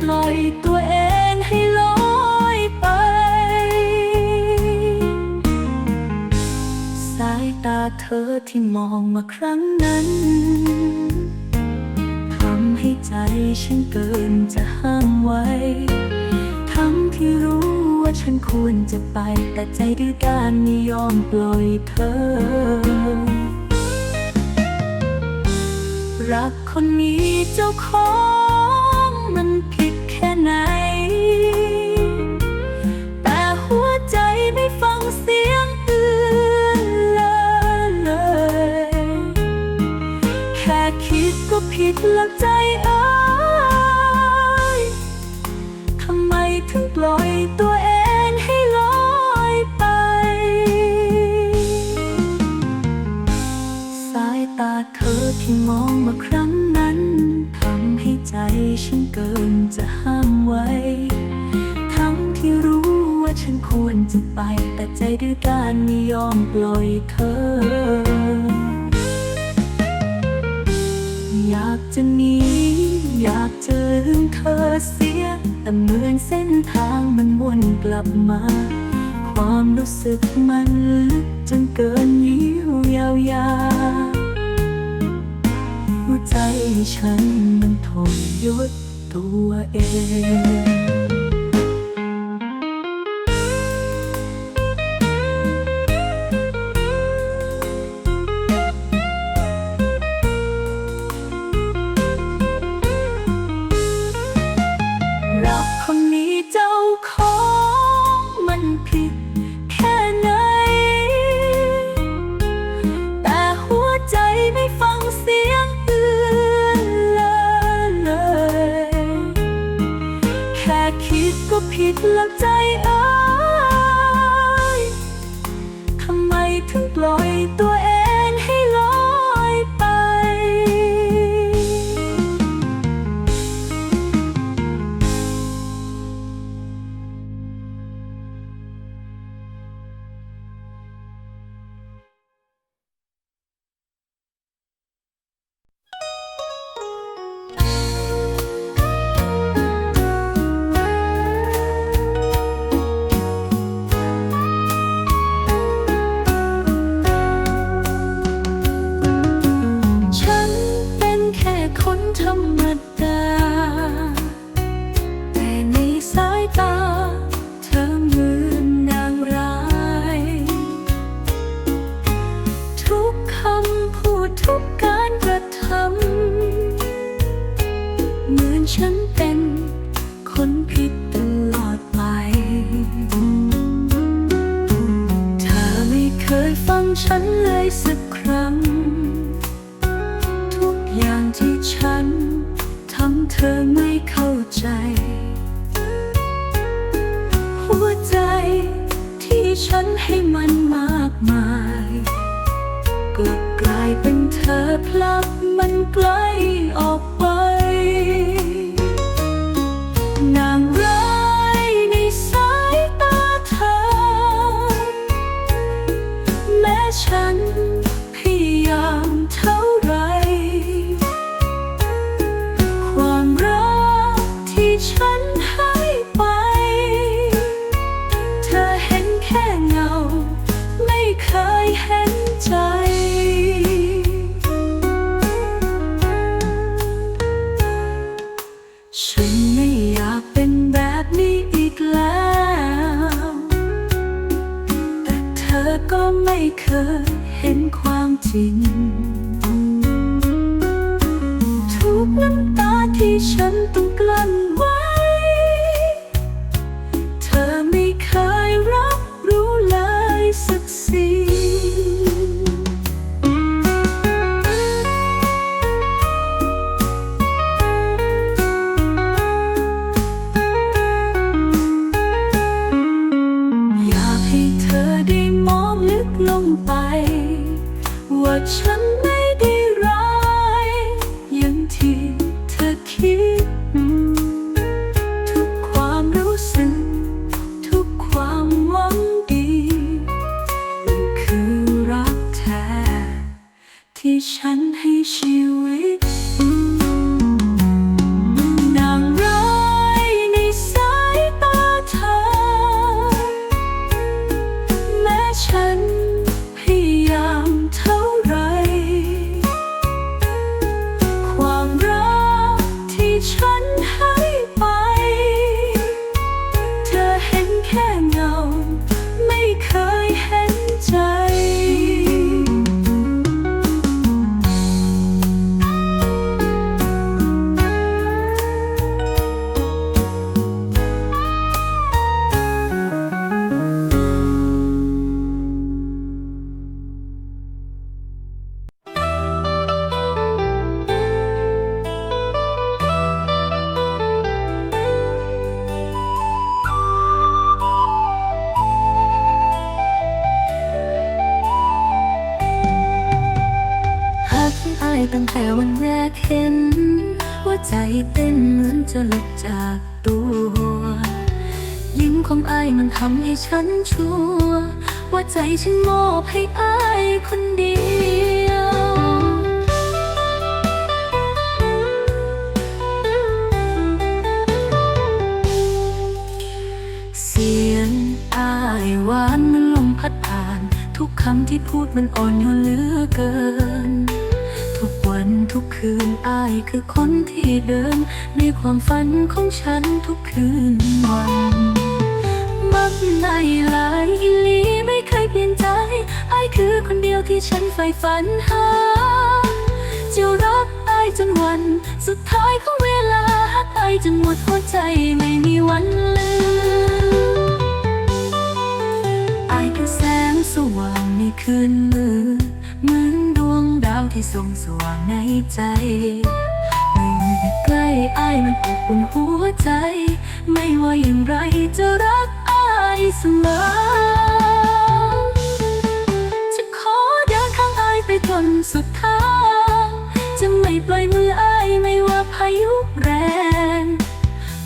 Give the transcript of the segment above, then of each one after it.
ปล่อยตัวเองให้ลอยไป สายตาเธอที่มองมาครั้งนั้นทำให้ใจฉันเกินจะห้ามไว้ ทั้งที่รู้ว่าฉันควรจะไป แต่ใจดื้อด้านไม่ยอมปล่อยเธอรักคนมีเจ้าของ ถึงปล่อยตัวเองให้ลอยไป สายตาเธอที่มองมาครั้งนั้นทำให้ใจฉันเกินจะห้ามไว้ ทั้งที่รู้ว่าฉันควรจะไป แต่ใจดื้อด้านไม่ยอมปล่อยเธออยากจะหนีอยากจะลืมเธอเสีย แต่เหมือนเส้นทางมันวนกลับมา ความรู้สึกมันลึกจนเกินยิ้วยาวยาหัวใจฉันมันทนยุดตัวเอง ค ฉันมอบให้อายคนเดียว เสียงอายหวานมันลมพัดผ่าน ทุกคำที่พูดมันอ่อนโยนเหลือเกิน ทุกวันทุกคืนอายคือคนที่เดิน ในความฝันของฉันทุกคืนวัน มักในหลายอีลีไม่ ใจอคือคนเดียวที่ฉันใฝ่ฝันหาจะรักไอจนวัน สุดท้ายของเวลาหักอจนหมดหัวใจไม่มีวันลืมไอคือแสงสว่างในคืนมืดเหมือนดวงดาวที่ส่องสว่างในใจใกล้ไอมันอบอุ่นหัวใจ ไม่ว่าอย่างไรจะรักไอเสมอ สุดทางจะไม่ปล่อยมืออายไม่ว่าพายุแรง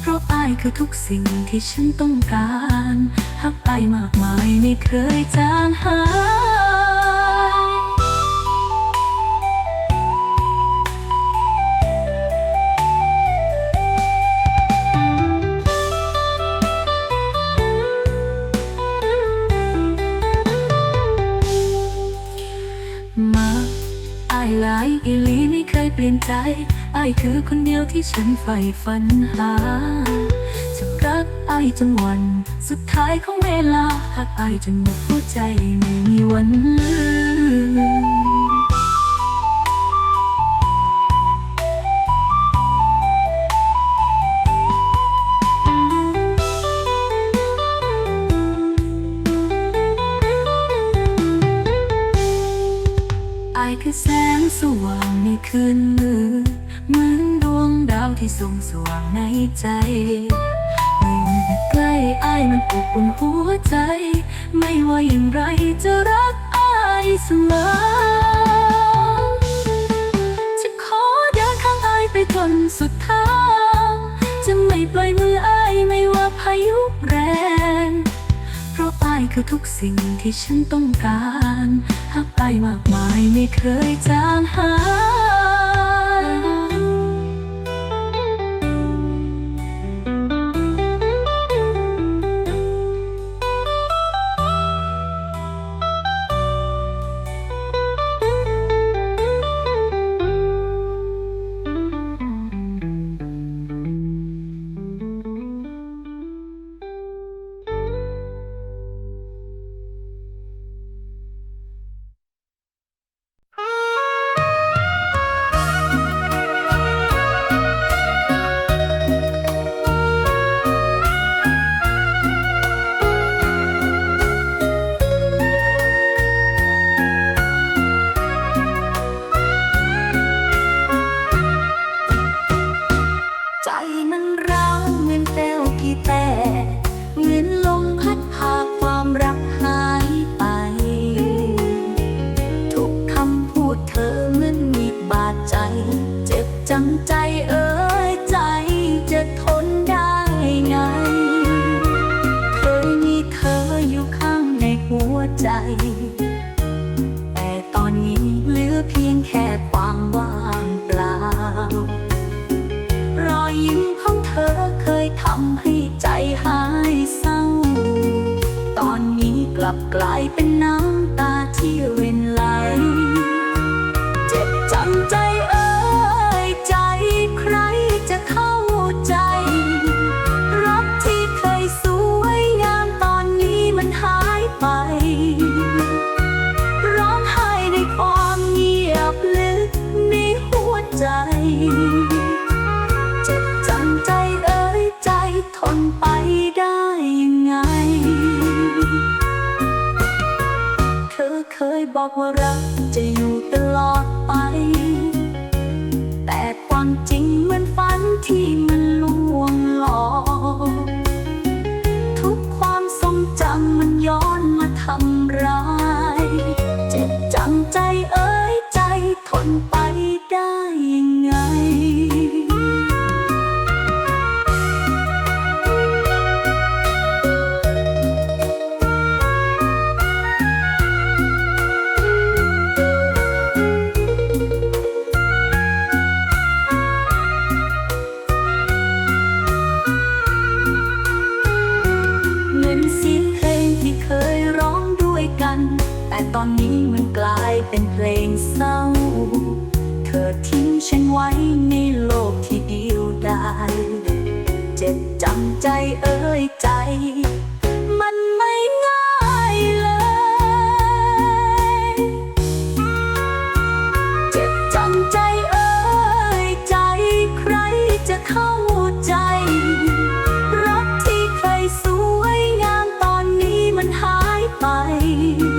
เพราะอายคือทุกสิ่งที่ฉันต้องการ หักอายมากมายไม่เคยจางหาย คนเดียวที่ฉันใฝ่ฝันหา จะรักไอายจนวัน สุดท้ายของเวลาหากไอจนหมดหัวใจไม่มีวัน จางหาย รัก 你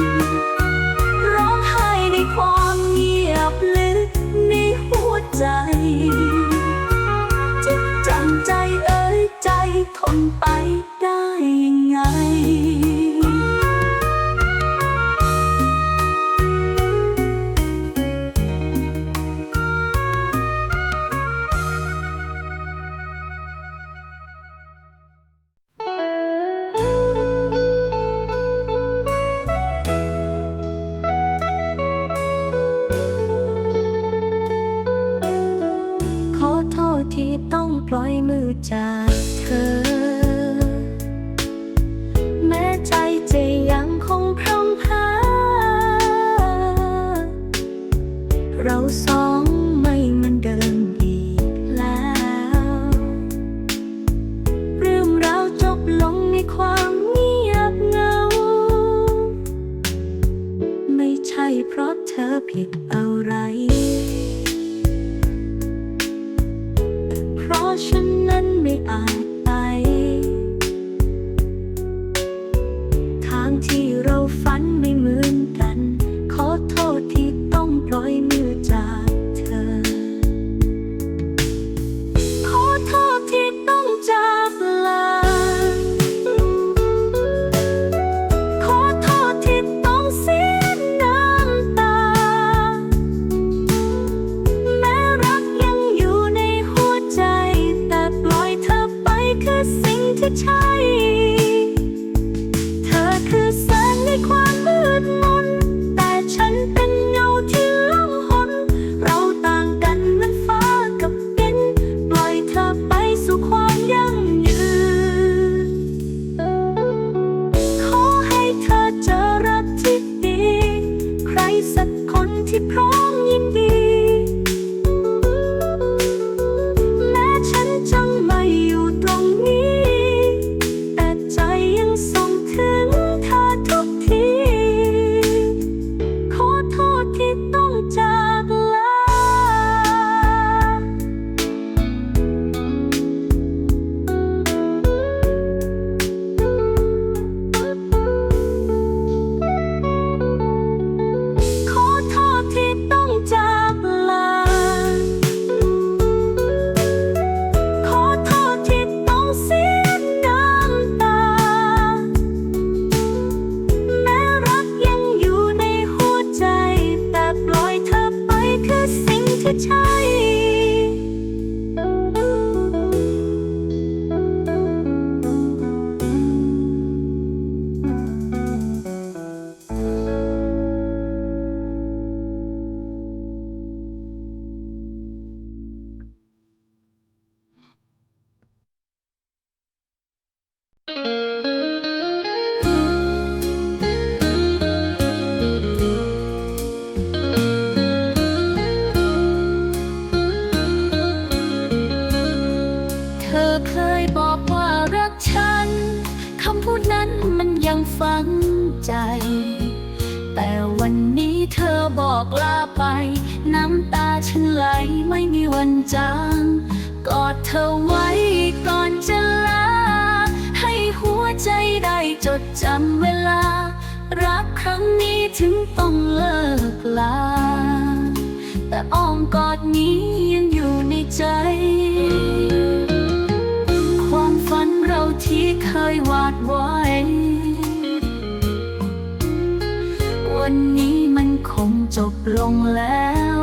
ลงแล้ว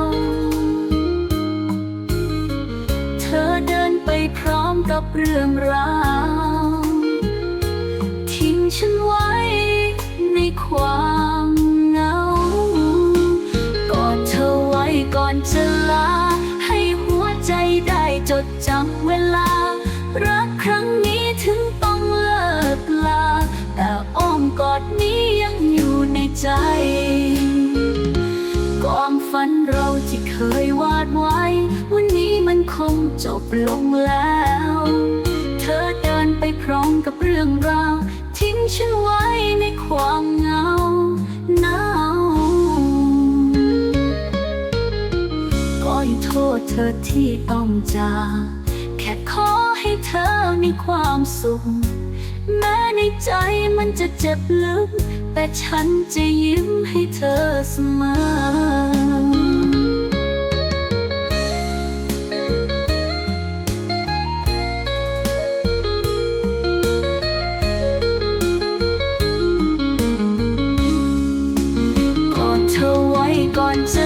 เธอเดินไปพร้อมกับเรื่องราว จบลงแล้ว เธอเดินไปพร้อมกับเรื่องราว ทิ้งฉันไว้ในความเหงาหนาวก็ยโทษเธอที่ต้องจากแค่ขอให้เธอมีความสุข แม้ในใจมันจะเจ็บลึก แต่ฉันจะยิ้มให้เธอเสมอ one.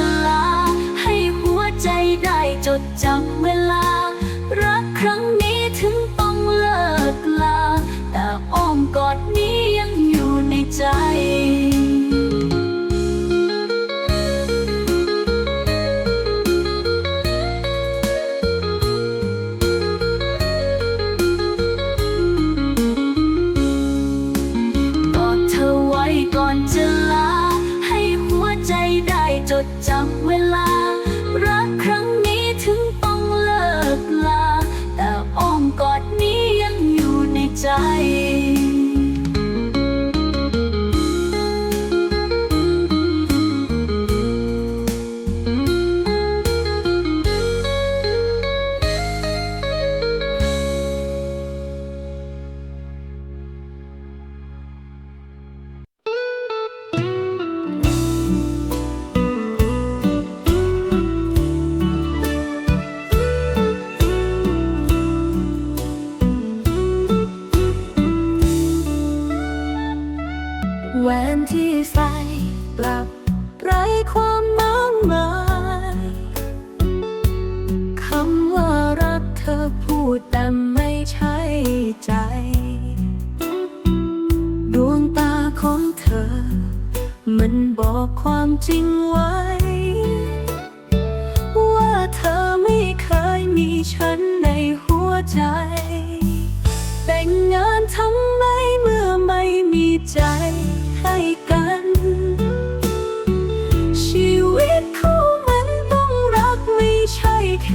ห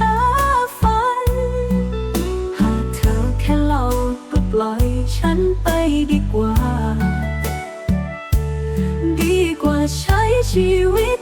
ากเธอแค่เล่าก็ปล่อยฉันไปดีกว่า ดีกว่าใช้ชีวิต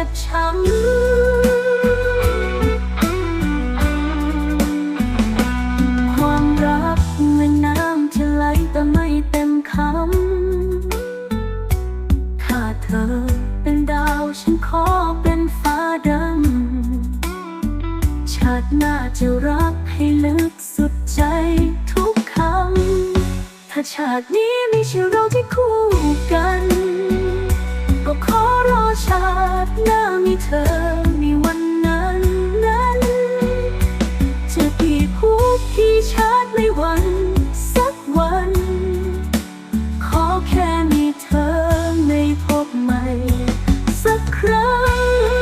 จ็บช้ำ ความรักเหมือนน้ำที่ไหลแต่ไม่เต็มคำ ถ้าเธอเป็นดาวฉันขอเป็นฟ้าดำ ชาติหน้าจะรักให้ลึกสุดใจทุกคำ ถ้าชาตินี้ไม่ใช่เราที่คู่กัน ชาติหน้ามีเธอมีวันนั้นนั้น จะกี่ภพกี่ชาติไม่หวัน สักวัน ขอแค่มีเธอในภพใหม่ สักครั้ง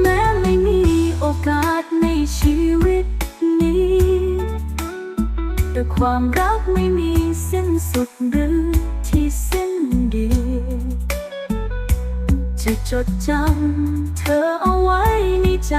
แม้ไม่มีโอกาสในชีวิตนี้แต่ความรัก จดจำเธอเอาไว้ในใจ